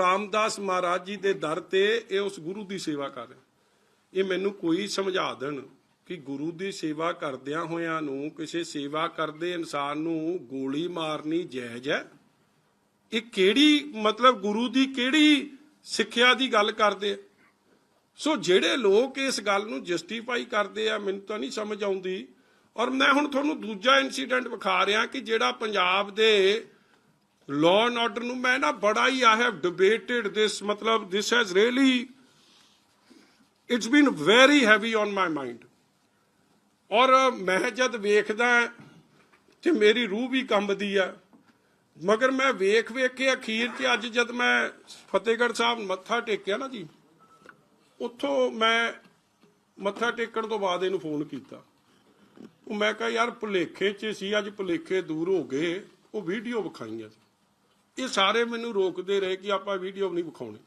ਰਾਮਦਾਸ ਮਹਾਰਾਜ ਜੀ ਦੇ ਦਰ ਤੇ ਇਹ ਉਸ ਗੁਰੂ ਦੀ ਸੇਵਾ ਕਰ ਰਿਹਾ। ਇਹ ਮੈਨੂੰ ਕੋਈ ਸਮਝਾ ਦੇਣ ਕਿ ਗੁਰੂ ਦੀ ਸੇਵਾ ਕਰਦਿਆਂ ਹੋਇਆਂ ਨੂੰ, ਕਿਸੇ ਸੇਵਾ ਕਰਦੇ ਇਨਸਾਨ ਨੂੰ ਗੋਲੀ ਮਾਰਨੀ ਜਾਇਜ਼ ਹੈ? ਇਹ ਕਿਹੜੀ, ਮਤਲਬ ਗੁਰੂ ਦੀ ਕਿਹੜੀ ਸਿੱਖਿਆ ਦੀ ਗੱਲ ਕਰਦੇ ਸੋ ਜਿਹੜੇ ਲੋਕ ਇਸ ਗੱਲ ਨੂੰ ਜਸਟੀਫਾਈ ਕਰਦੇ ਆ, ਮੈਨੂੰ ਤਾਂ ਨਹੀਂ ਸਮਝ ਆਉਂਦੀ। ਔਰ ਮੈਂ ਹੁਣ ਤੁਹਾਨੂੰ ਦੂਜਾ ਇਨਸੀਡੈਂਟ ਵਿਖਾ ਰਿਹਾ ਕਿ ਜਿਹੜਾ ਪੰਜਾਬ ਦੇ ਲਾਅ ਐਂਡ ਆਰਡਰ ਨੂੰ ਮੈਂ ਨਾ ਬੜਾ ਹੀ ਆਈ ਹੈਵ ਡਿਬੇਟਡ ਦਿਸ ਮਤਲਬ this has really it's been very heavy on my mind ਔਰ ਮੈਂ ਜਦ ਵੇਖਦਾ ਤੇ ਮੇਰੀ ਰੂਹ ਵੀ ਕੰਬਦੀ ਆ, ਮਗਰ ਮੈਂ ਵੇਖ ਵੇਖ ਕੇ ਅਖੀਰ ਤੇ ਅੱਜ ਜਦ ਮੈਂ ਫਤਿਹਗੜ੍ਹ ਸਾਹਿਬ ਮੱਥਾ ਟੇਕਿਆ ਨਾ ਜੀ, ਉੱਥੋਂ ਮੈਂ ਮੱਥਾ ਟੇਕਣ ਤੋਂ ਬਾਅਦ ਇਹਨੂੰ ਫੋਨ ਕੀਤਾ। ਉਹ ਮੈਂ ਕਿਹਾ, ਯਾਰ ਭੁਲੇਖੇ 'ਚ ਸੀ, ਅੱਜ ਭੁਲੇਖੇ ਦੂਰ ਹੋ ਗਏ, ਉਹ ਵੀਡੀਓ ਵਿਖਾਈਆਂ ਸੀ। ਇਹ ਸਾਰੇ ਮੈਨੂੰ ਰੋਕਦੇ ਰਹੇ ਕਿ ਆਪਾਂ ਵੀਡੀਓ ਨਹੀਂ ਵਿਖਾਉਣੀ।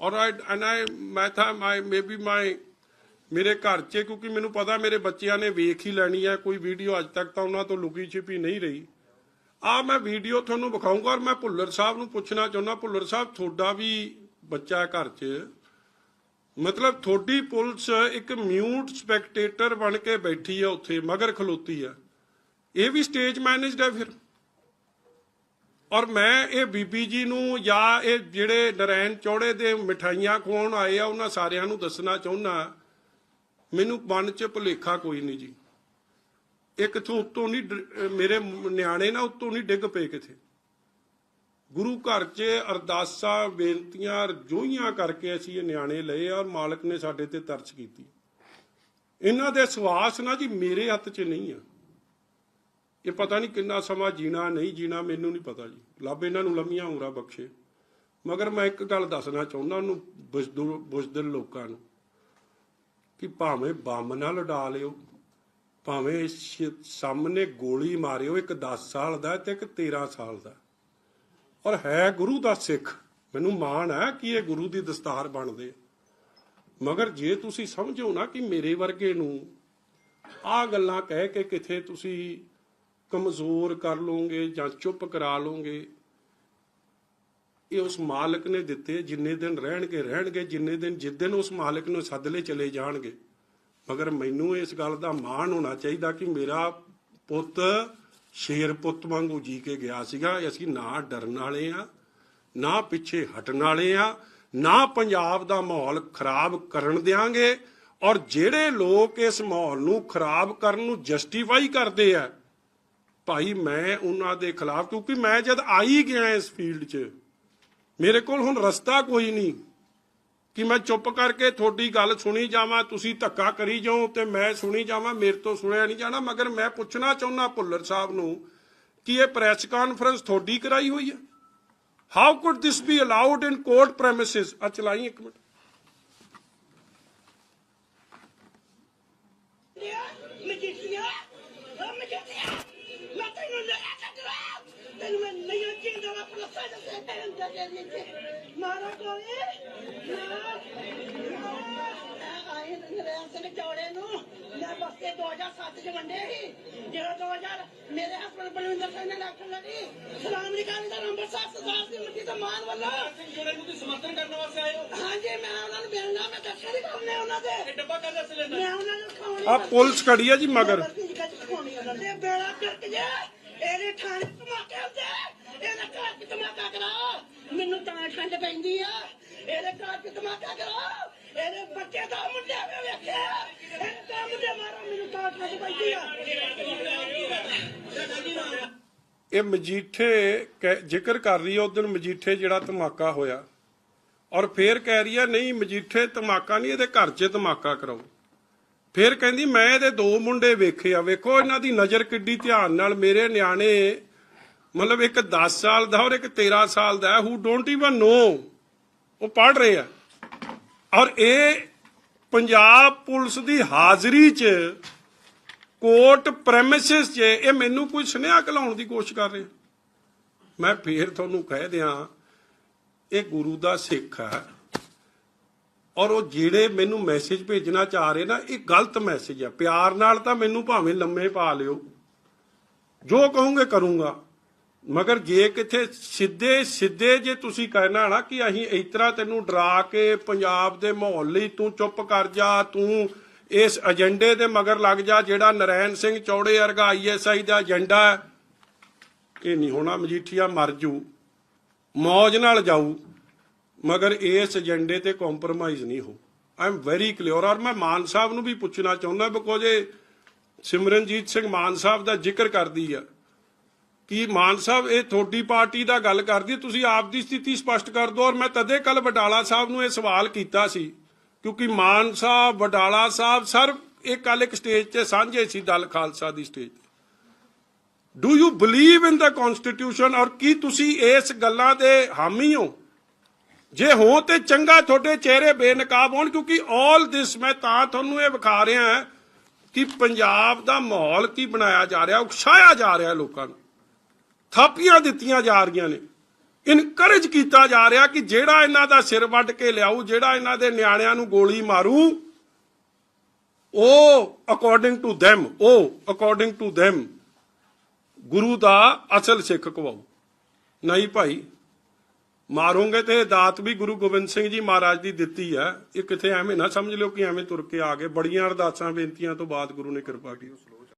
ਔਰ ਆਈ ਐਂਡ ਆਈ ਮੈਂ ਥਾ ਮਾਈ ਮੇਬੀ ਮਾਈ ਮੇਰੇ ਘਰ 'ਚ, ਕਿਉਂਕਿ ਮੈਨੂੰ ਪਤਾ ਮੇਰੇ ਬੱਚਿਆਂ ਨੇ ਵੇਖ ਹੀ ਲੈਣੀ ਹੈ, ਕੋਈ ਵੀਡੀਓ ਅੱਜ ਤੱਕ ਤਾਂ ਉਹਨਾਂ ਤੋਂ ਲੁਕੀ ਛਿਪੀ ਨਹੀਂ ਰਹੀ। ਆ ਮੈਂ ਵੀਡੀਓ ਤੁਹਾਨੂੰ ਵਿਖਾਊਂਗਾ ਔਰ ਮੈਂ ਭੁੱਲਰ ਸਾਹਿਬ ਨੂੰ ਪੁੱਛਣਾ ਚਾਹੁੰਦਾ, ਭੁੱਲਰ ਸਾਹਿਬ, ਤੁਹਾਡਾ ਵੀ ਬੱਚਾ ਘਰ 'ਚ। ਮਤਲਬ ਤੁਹਾਡੀ ਪੁਲਿਸ ਇੱਕ ਮਿਊਟ ਸਪੈਕਟੇਟਰ ਬਣ ਕੇ ਬੈਠੀ ਹੈ ਉੱਥੇ, ਮਗਰ ਖਲੋਤੀ ਹੈ। ਇਹ ਵੀ ਸਟੇਜ ਮੈਨੇਜਡ ਹੈ ਫਿਰ? ਔਰ ਮੈਂ ਇਹ ਬੀਬੀ ਜੀ ਨੂੰ ਜਾਂ ਇਹ ਜਿਹੜੇ ਨਰੈਣ ਚੌੜੇ ਦੇ ਮਠਾਈਆਂ ਖਵਾਉਣ ਆਏ ਆ, ਉਹਨਾਂ ਸਾਰਿਆਂ ਨੂੰ ਦੱਸਣਾ ਚਾਹੁੰਦਾ ਮੈਨੂੰ ਮਨ 'ਚ ਭੁਲੇਖਾ ਕੋਈ ਨਹੀਂ ਜੀ। ਇਹ ਕਿਥੋਂ ਉੱਤੋਂ ਨਹੀਂ ਮੇਰੇ ਨਿਆਣੇ ਨਾ ਉੱਤੋਂ ਨਹੀਂ ਡਿੱਗ ਪਏ ਕਿਥੇ। ਗੁਰੂ ਘਰ 'ਚ ਅਰਦਾਸਾਂ, ਬੇਨਤੀਆਂ, ਰਜੋਈਆਂ ਕਰਕੇ ਅਸੀਂ ਇਹ ਨਿਆਣੇ ਲਏ ਔਰ ਮਾਲਕ ਨੇ ਸਾਡੇ ਤੇ ਤਰਸ ਕੀਤੀ। ਇਹਨਾਂ ਦੇ ਸਵਾਸ ਨਾ ਜੀ ਮੇਰੇ ਹੱਥ 'ਚ ਨਹੀਂ ਆ। ਇਹ ਪਤਾ ਨਹੀਂ ਕਿੰਨਾ ਸਮਾਂ ਜੀਣਾ, ਨਹੀਂ ਜੀਣਾ, ਮੈਨੂੰ ਨਹੀਂ ਪਤਾ ਜੀ। ਲੱਭ ਇਹਨਾਂ ਨੂੰ ਲੰਮੀਆਂ ਉਮਰਾਂ ਬਖਸ਼ੇ। ਮਗਰ ਮੈਂ ਇੱਕ ਗੱਲ ਦੱਸਣਾ ਚਾਹੁੰਦਾ ਉਹਨੂੰ ਬੁਜ਼ਦਿਲ ਲੋਕਾਂ ਨੂੰ, ਕਿ ਭਾਵੇਂ ਬੰਮ ਨਾਲ ਉਡਾ ਲਿਓ, ਭਾਵੇਂ ਸਾਹਮਣੇ ਗੋਲੀ ਮਾਰਿਓ, ਇੱਕ 10 ਸਾਲ ਦਾ ਤੇ ਇੱਕ 13 ਸਾਲ ਦਾ। ਔਰ ਹੈ ਗੁਰੂ ਦਾ ਸਿੱਖ। ਮੈਨੂੰ ਮਾਣ ਹੈ ਕਿ ਇਹ ਗੁਰੂ ਦੀ ਦਸਤਾਰ ਬਣਦੇ ਮਗਰ ਜੇ ਤੁਸੀਂ ਸਮਝੋ ਨਾ ਕਿ ਮੇਰੇ ਵਰਗੇ ਨੂੰ ਆ ਗੱਲਾਂ ਕਹਿ ਕੇ ਕਿਥੇ ਤੁਸੀਂ ਕਮਜ਼ੋਰ ਕਰ ਲੋਗੇ ਜਾਂ ਚੁੱਪ ਕਰਾ ਲੋਗੇ। ਇਹ ਉਸ ਮਾਲਕ ਨੇ ਦਿੱਤੇ, ਜਿੰਨੇ ਦਿਨ ਰਹਿਣਗੇ ਰਹਿਣਗੇ। ਜਿੰਨੇ ਦਿਨ, ਜਿਸ ਦਿਨ ਉਸ ਮਾਲਕ ਨੂੰ ਸੱਦਲੇ ਚਲੇ ਜਾਣਗੇ। ਮਗਰ ਮੈਨੂੰ ਇਸ ਗੱਲ ਦਾ ਮਾਣ ਹੋਣਾ ਚਾਹੀਦਾ ਕਿ ਮੇਰਾ ਪੁੱਤ ਸ਼ੇਰ ਪੁੱਤ ਵਾਂਗੂ ਜੀ ਕੇ ਗਿਆ ਸੀਗਾ। ਅਸੀਂ ਨਾ ਡਰਨ ਵਾਲੇ ਆ, ਨਾ ਪਿੱਛੇ ਹਟਣ ਵਾਲੇ ਆ, ਨਾ ਪੰਜਾਬ ਦਾ ਮਾਹੌਲ ਖਰਾਬ ਕਰਨ ਦਿਆਂਗੇ। ਔਰ ਜਿਹੜੇ ਲੋਕ ਇਸ ਮਾਹੌਲ ਨੂੰ ਖਰਾਬ ਕਰਨ ਨੂੰ ਜਸਟੀਫਾਈ ਕਰਦੇ ਆ ਭਾਈ ਮੈਂ ਉਹਨਾਂ ਦੇ ਖਿਲਾਫ, ਕਿਉਂਕਿ ਮੈਂ ਜਦ ਆਈ ਗਿਆ ਇਸ ਫੀਲਡ 'ਚ, ਮੇਰੇ ਕੋਲ ਹੁਣ ਰਸਤਾ ਕੋਈ ਨਹੀਂ ਕਿ ਮੈਂ ਚੁੱਪ ਕਰਕੇ ਤੁਹਾਡੀ ਗੱਲ ਸੁਣੀ ਜਾਵਾਂ, ਤੁਸੀਂ ਧੱਕਾ ਕਰੀ ਜਾਓ ਤੇ ਮੈਂ ਸੁਣੀ ਜਾਵਾਂ, ਮੇਰੇ ਤੋਂ ਸੁਣਿਆ ਨਹੀਂ ਜਾਣਾ, ਮਗਰ ਮੈਂ ਪੁੱਛਣਾ ਚਾਹੁੰਦਾ ਭੁੱਲਰ ਸਾਹਿਬ ਨੂੰ ਕਿ ਇਹ ਪ੍ਰੈਸ ਕਾਨਫਰੰਸ ਤੁਹਾਡੀ ਕਰਾਈ ਹੋਈ ਹੈ? How could this be allowed in court premises ਆ ਚਲਾਈ ਇੱਕ ਮਿੰਟ ਮਜੀਠੀਆ ਉਹ ਮਜੀਠੀਆ ਮੈਂ ਤੈਨੂੰ ਲੈ ਕੇ ਕਰਾ ਤੈਨੂੰ ਮੈਂ ਨਹੀਂ ਜਿੰਦਾ ਵਾ ਪੁਲਸਾ ਦੇ ਸੇ ਤੈਨੂੰ ਜੱਜੇ ਨਹੀਂ ਮਾਰਾ ਕੋਲੇ ਆਏ ਨਰੇਂਸ ਨੇ ਚੌੜੇ ਨੂੰ ਮੈਂ ਬਸਤੇ 2007 ਚ ਵੰਡੇ ਸੀ ਜਿਹੜਾ 2000 ਮੇਰੇ ਹਸਬੰਦ ਬਲਵਿੰਦਰ ਸਿੰਘ ਨੇ ਇਲੈਕਸ਼ਨ ਲੜੀ ਸਲਾਮ ਨਹੀਂ ਦਾ ਨੰਬਰ 7 ਸਰਦਾਰ ਦੀ ਮਿੱਟੀ ਦਾ ਮਾਨ ਵੱਲੋਂ ਜਿਹੜੇ ਨੂੰ ਤੁਸੀਂ ਸਮਰਥਨ ਕਰਨ ਵਾਸਤੇ ਆਏ ਹੋ ਹਾਂਜੀ ਮੈਂ ਉਹਨਾਂ ਨੂੰ ਮਿਲਣਾ ਮੈਂ ਦੱਸਿਆ ਨਹੀਂ ਕਰਨੇ ਉਹਨਾਂ ਦੇ। ਇਹ ਡੱਬਾ ਕਾਹਦਾ ਸਿਲੰਡਰ ਮੈਂ ਉਹਨਾਂ ਨੂੰ ਖਾਉਣੀ ਆ ਪੁਲਿਸ ਖੜੀ ਹੈ ਜੀ ਮਗਰ ਤੇ ਬੇੜਾ ਕਰਕੇ ਜੇ ਇਹਦੇ ਥਾਣੇ ਧਮਾਕੇ ਹੁੰਦੇ ਇਹਦੇ ਘਰ ਚ ਧਮਾਕਾ ਕਰਾ ਮੈਨੂੰ ਤਾਂ ਠੰਡ ਪੈਂਦੀ ਆ। ਇਹਦੇ ਘਰ ਚ ਧਮਾਕਾ ਕਰਾ। ਇਹਦੇ ਬੱਚੇ ਦਾ ਮੁੰਡੇ ਵੇ ਵੇਖਿਆ। ਇਹਦੇ ਤਾਂ ਮੁੰਡੇ ਮਾਰਾ, ਮੈਨੂੰ ਤਾਂ ਠੰਡ ਪੈਂਦੀ ਆ। ਇਹ ਮਜੀਠੇ ਕਹਿ- ਜ਼ਿਕਰ ਕਰ ਰਹੀ ਹੈ ਉਦੋਂ ਮਜੀਠੇ ਜਿਹੜਾ ਧਮਾਕਾ ਹੋਇਆ। ਔਰ ਫੇਰ ਕਹਿ ਰਹੀ ਹੈ ਨਹੀਂ, ਮਜੀਠੇ ਧਮਾਕਾ ਨਹੀਂ, ਇਹਦੇ ਘਰ 'ਚ ਧਮਾਕਾ ਕਰਾਓ ਫੇਰ ਕਹਿੰਦੀ, ਮੈਂ ਇਹਦੇ ਦੋ ਮੁੰਡੇ ਵੇਖੇ ਆ। ਵੇਖੋ, ਇਹਨਾਂ ਦੀ ਨਜ਼ਰ ਕਿੱਡੀ ਧਿਆਨ ਨਾਲ। ਮੇਰੇ ਨਿਆਣੇ ਮਤਲਬ ਇੱਕ 10 ਸਾਲ ਦਾ ਔਰ ਇੱਕ 13 ਸਾਲ ਦਾ ਹੂ ਡੋਂਟ ਇਵਨ ਨੋ ਉਹ ਪੜ ਰਹੇ ਆ। ਔਰ ਇਹ ਪੰਜਾਬ ਪੁਲਿਸ ਦੀ ਹਾਜ਼ਰੀ 'ਚ ਕੋਰਟ ਪ੍ਰੈਮਿਸਿਸ 'ਚ ਇਹ ਮੈਨੂੰ ਕੋਈ ਸੁਨੇਹਾ ਕਲਾਉਣ ਦੀ ਕੋਸ਼ਿਸ਼ ਕਰ ਰਿਹਾ। ਮੈਂ ਫੇਰ ਤੁਹਾਨੂੰ ਕਹਿ ਦਿਆਂ, ਇਹ ਗੁਰੂ ਦਾ ਸਿੱਖ ਹੈ। ਔਰ ਉਹ ਜਿਹੜੇ ਮੈਨੂੰ ਮੈਸੇਜ ਭੇਜਣਾ ਚਾਹ ਰਹੇ ਨਾ, ਇਹ ਗਲਤ ਮੈਸੇਜ ਹੈ ਪਿਆਰ ਨਾਲ ਤਾਂ ਮੈਨੂੰ ਭਾਵੇਂ ਲੰਮੇ ਪਾ ਲਿਓ। ਜੋ ਕਹੋਗੇ ਕਰੂੰਗਾ। ਮਗਰ ਜੇ ਕਿਥੇ ਸਿੱਧੇ ਸਿੱਧੇ ਜੇ ਤੁਸੀਂ ਕਹਿਣਾ ਨਾ ਕਿ ਅਸੀਂ ਇਸ ਤਰ੍ਹਾਂ ਤੈਨੂੰ ਡਰਾ ਕੇ ਪੰਜਾਬ ਦੇ ਮਾਹੌਲ ਲਈ ਤੂੰ ਚੁੱਪ ਕਰ ਜਾ, ਤੂੰ ਇਸ ਏਜੰਡੇ ਦੇ ਮਗਰ ਲੱਗ ਜਾ ਜਿਹੜਾ ਨਰੈਣ ਸਿੰਘ ਚੌੜੇ ਵਰਗਾ ਆਈਐਸਆਈ ਦਾ ਏਜੰਡਾ ਇਹ ਨਹੀਂ ਹੋਣਾ, ਮਜੀਠੀਆ ਮਰ ਜੂ, ਮੌਜ ਨਾਲ ਜਾਊ, ਮਗਰ ਇਸ ਏਜੰਡੇ ਤੇ ਕੰਪਰੋਮਾਈਜ਼ ਨਹੀਂ ਹੋ। ਆਈ ਐਮ ਵੈਰੀ ਕਲੀਅਰ ਔਰ ਮੈਂ ਮਾਨ ਸਾਹਿਬ ਨੂੰ ਵੀ ਪੁੱਛਣਾ ਚਾਹੁੰਦਾ ਬਿਕੋਜ਼ ਇਹ ਸਿਮਰਨਜੀਤ ਸਿੰਘ ਮਾਨ ਸਾਹਿਬ ਦਾ ਜ਼ਿਕਰ ਕਰਦੀ ਆ। ਕਿ ਮਾਨ ਸਾਹਿਬ, ਇਹ ਤੁਹਾਡੀ ਪਾਰਟੀ ਦਾ ਗੱਲ ਕਰਦੀ ਤੁਸੀਂ ਆਪ ਦੀ ਸਥਿਤੀ ਸਪਸ਼ਟ ਕਰ ਦਿਓ। ਔਰ ਮੈਂ ਤਦੇ ਕੱਲ ਵਡਾਲਾ ਸਾਹਿਬ ਨੂੰ ਇਹ ਸਵਾਲ ਕੀਤਾ ਸੀ, ਕਿਉਂਕਿ ਮਾਨ ਸਾਹਿਬ, ਵਡਾਲਾ ਸਾਹਿਬ ਸਰ, ਇਹ ਕੱਲ ਇੱਕ ਸਟੇਜ ਤੇ ਸਾਂਝੇ ਸੀ, ਦਲ ਖਾਲਸਾ ਦੀ stage do you believe in the constitution ਔਰ ਕੀ ਤੁਸੀਂ ਇਸ ਗੱਲਾਂ ਦੇ ਹਾਮੀ ਹੋ? ਜੇ ਹੋ ਤੇ ਚੰਗਾ ਤੁਹਾਡੇ ਚਿਹਰੇ ਬੇਨਕਾਬ ਹੋਣ, ਕਿਉਂਕਿ ਆਲ ਦਿਸ ਮੈਂ ਤਾਂ ਤੁਹਾਨੂੰ ਇਹ ਵਿਖਾ ਰਿਹਾ ਕਿ ਪੰਜਾਬ ਦਾ ਮਾਹੌਲ ਕੀ ਬਣਾਇਆ ਜਾ ਰਿਹਾ, ਉਕਸਾਇਆ ਜਾ ਰਿਹਾ ਲੋਕਾਂ ਨੂੰ। ਥਾਪੀਆਂ ਦਿੱਤੀਆਂ ਜਾ ਰਹੀਆਂ ਨੇ। ਇਨਕਰੇਜ ਕੀਤਾ ਜਾ ਰਿਹਾ ਕਿ ਜਿਹੜਾ ਇਹਨਾਂ ਦਾ ਸਿਰ ਵੱਢ ਕੇ ਲਿਆਊ, ਜਿਹੜਾ ਇਹਨਾਂ ਦੇ ਨਿਆਣਿਆਂ ਨੂੰ ਗੋਲੀ ਮਾਰੂ, ਉਹ ਅਕੋਰਡਿੰਗ ਟੂ them, ਉਹ ਅਕੋਰਡਿੰਗ ਟੂ them, ਗੁਰੂ ਦਾ ਅਸਲ ਸਿੱਖ ਕਵਾਉ ਨਹੀਂ ਭਾਈ, ਮਾਰੋਗੇ ਤੇ ਦਾਤ ਵੀ ਗੁਰੂ ਗੋਬਿੰਦ ਸਿੰਘ ਜੀ ਮਹਾਰਾਜ ਦੀ ਦਿੱਤੀ ਹੈ ਇਹ ਕਿਤੇ ਐਵੇਂ ਨਾ ਸਮਝ ਲਿਓ ਕਿ ਐਵੇਂ ਤੁਰ ਕੇ ਆ ਗਏ। ਬੜੀਆਂ ਅਰਦਾਸਾਂ, ਬੇਨਤੀਆਂ ਤੋਂ ਬਾਅਦ ਗੁਰੂ ਨੇ ਕਿਰਪਾ ਕੀਤੀ